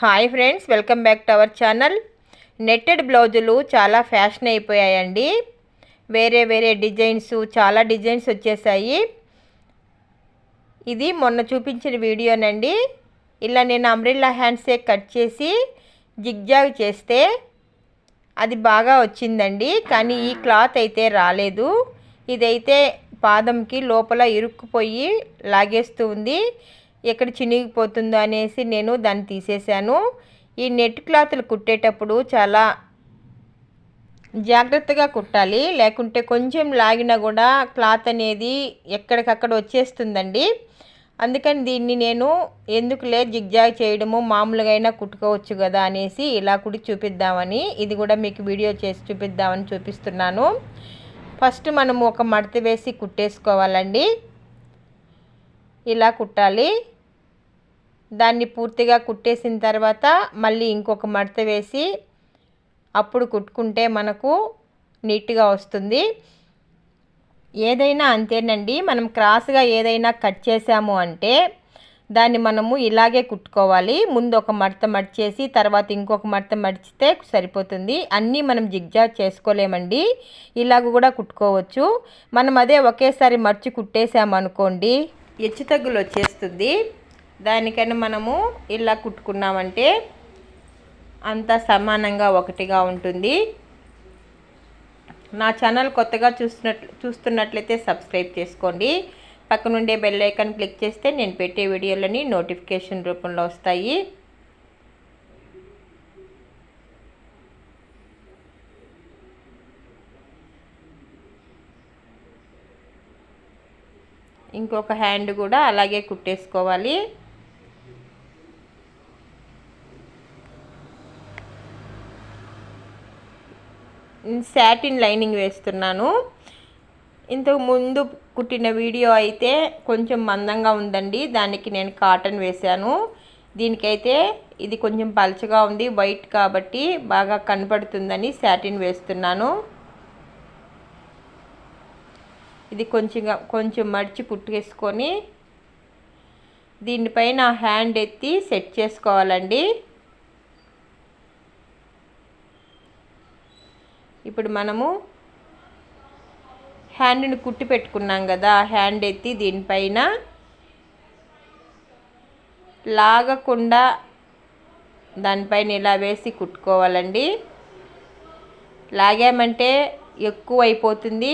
Hi friends welcome back to our channel. Netted బ్లౌజులు చాలా fashion అయిపోయాయండి. వేరే వేరే డిజైన్స్ చాలా డిజైన్స్ వచ్చేసాయి. ఇది మొన్న చూపించిన వీడియోనండి. ఇలా నేను అంబ్రిల్లా హ్యాండ్సే కట్ చేసి జిగ్జాగ్ చేస్తే అది బాగా వచ్చిందండి. కానీ ఈ క్లాత్ అయితే రాలేదు. ఇదైతే పాదంకి లోపల ఇరుక్కుపోయి లాగేస్తూ ఉంది. ఎక్కడ చినిగిపోతుందో అనేసి నేను దాన్ని తీసేశాను. ఈ నెట్ క్లాత్లు కుట్టేటప్పుడు చాలా జాగ్రత్తగా కుట్టాలి. లేకుంటే కొంచెం లాగినా కూడా క్లాత్ అనేది ఎక్కడికక్కడ వచ్చేస్తుందండి. అందుకని దీన్ని నేను ఎందుకులే జిగ్జాగ్ చేయడము మామూలుగా అయినా కుట్టుకోవచ్చు కదా అనేసి ఇలా కుడి చూపిద్దామని ఇది కూడా మీకు వీడియో చేసి చూపిద్దామని చూపిస్తున్నాను. ఫస్ట్ మనము ఒక మడత వేసి కుట్టేసుకోవాలండి. ఇలా కుట్టాలి. దాన్ని పూర్తిగా కుట్టేసిన తర్వాత మళ్ళీ ఇంకొక మడత వేసి అప్పుడు కుట్టుకుంటే మనకు నీట్గా వస్తుంది. ఏదైనా అంతేనండి. మనం క్రాస్గా ఏదైనా కట్ చేసాము అంటే దాన్ని మనము ఇలాగే కుట్టుకోవాలి. ముందు ఒక మడత మడిచేసి తర్వాత ఇంకొక మడత మడిచితే సరిపోతుంది. అన్నీ మనం జిగ్జాగ్ చేసుకోలేమండి. ఇలాగ కూడా కుట్టుకోవచ్చు. మనం అదే ఒకేసారి మర్చి కుట్టేసామనుకోండి హెచ్చు తగ్గులు వచ్చేస్తుంది. దానికని మనము ఇలా కుట్టుకున్నామంటే అంత సమానంగా ఒకటిగా ఉంటుంది. నా ఛానల్ కొత్తగా చూస్తున్నట్లు చూస్తున్నట్లయితే సబ్స్క్రైబ్ చేసుకోండి. పక్కనుండే బెల్ ఐకాన్ క్లిక్ చేస్తే నేను పెట్టే వీడియోలని నోటిఫికేషన్ రూపంలో వస్తాయి. ఇంకొక హ్యాండ్ కూడా అలాగే కుట్టేసుకోవాలి. శాటిన్ లైనింగ్ వేస్తున్నాను. ఇంతకు ముందు కుట్టిన వీడియో అయితే కొంచెం మందంగా ఉందండి. దానికి నేను కాటన్ వేశాను. దీనికైతే ఇది కొంచెం పలచగా ఉంది వైట్ కాబట్టి బాగా కనపడుతుందని శాటిన్ వేస్తున్నాను. ఇది కొంచెం కొంచెం మడిచి కుట్టేసుకొని దీనిపైన హ్యాండ్ ఎత్తి సెట్ చేసుకోవాలండి. ఇప్పుడు మనము హ్యాండ్ని కుట్టి పెట్టుకున్నాం కదా ఆ హ్యాండ్ ఎత్తి దీనిపైన లాగకుండా దానిపైన ఇలా వేసి కుట్టుకోవాలండి. లాగామంటే ఎక్కువ అయిపోతుంది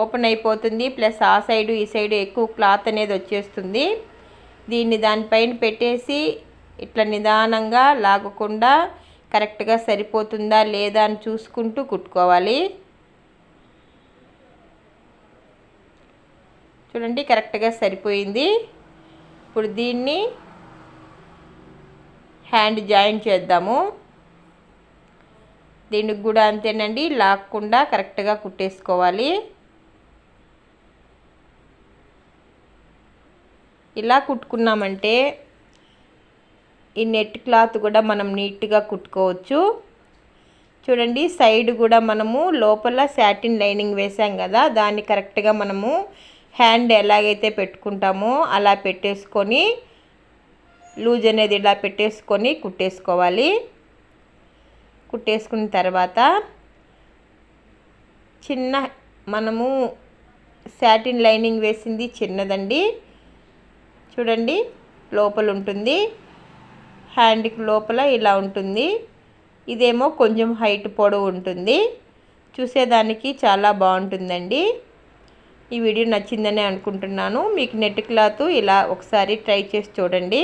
ఓపెన్ అయిపోతుంది ప్లస్ ఆ సైడు ఈ సైడు ఎక్కువ క్లాత్ అనేది వచ్చేస్తుంది. దీన్ని దానిపైన పెట్టేసి ఇట్లా నిదానంగా లాగకుండా కరెక్ట్గా సరిపోతుందా లేదా అని చూసుకుంటూ కుట్టుకోవాలి. చూడండి కరెక్ట్గా సరిపోయింది. ఇప్పుడు దీన్ని హ్యాండ్ జాయిన్ చేద్దాము. దీనికి కూడా అంతేనండి లాక్కుండా కరెక్ట్గా కుట్టేసుకోవాలి. ఇలా కుట్టుకున్నామంటే ఈ నెట్ క్లాత్ కూడా మనం నీట్గా కుట్టుకోవచ్చు. చూడండి సైడ్ కూడా మనము లోపల శాటిన్ లైనింగ్ వేసాం కదా దాన్ని కరెక్ట్గా మనము హ్యాండ్ ఎలాగైతే పెట్టుకుంటామో అలా పెట్టేసుకొని లూజ్ అనేది ఇలా పెట్టేసుకొని కుట్టేసుకోవాలి. కుట్టేసుకున్న తర్వాత చిన్న మనము శాటిన్ లైనింగ్ వేసింది చిన్నదండి. చూడండి లోపల ఉంటుంది. హ్యాండ్కి లోపల ఇలా ఉంటుంది. ఇదేమో కొంచెం హైట్ పొడవు ఉంటుంది. చూసేదానికి చాలా బాగుంటుందండి. ఈ వీడియో నచ్చిందని అనుకుంటున్నాను. మీకు నెట్ క్లాత్ ఇలా ఒకసారి ట్రై చేసి చూడండి.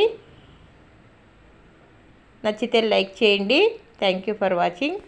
నచ్చితే లైక్ చేయండి. Thank you for watching.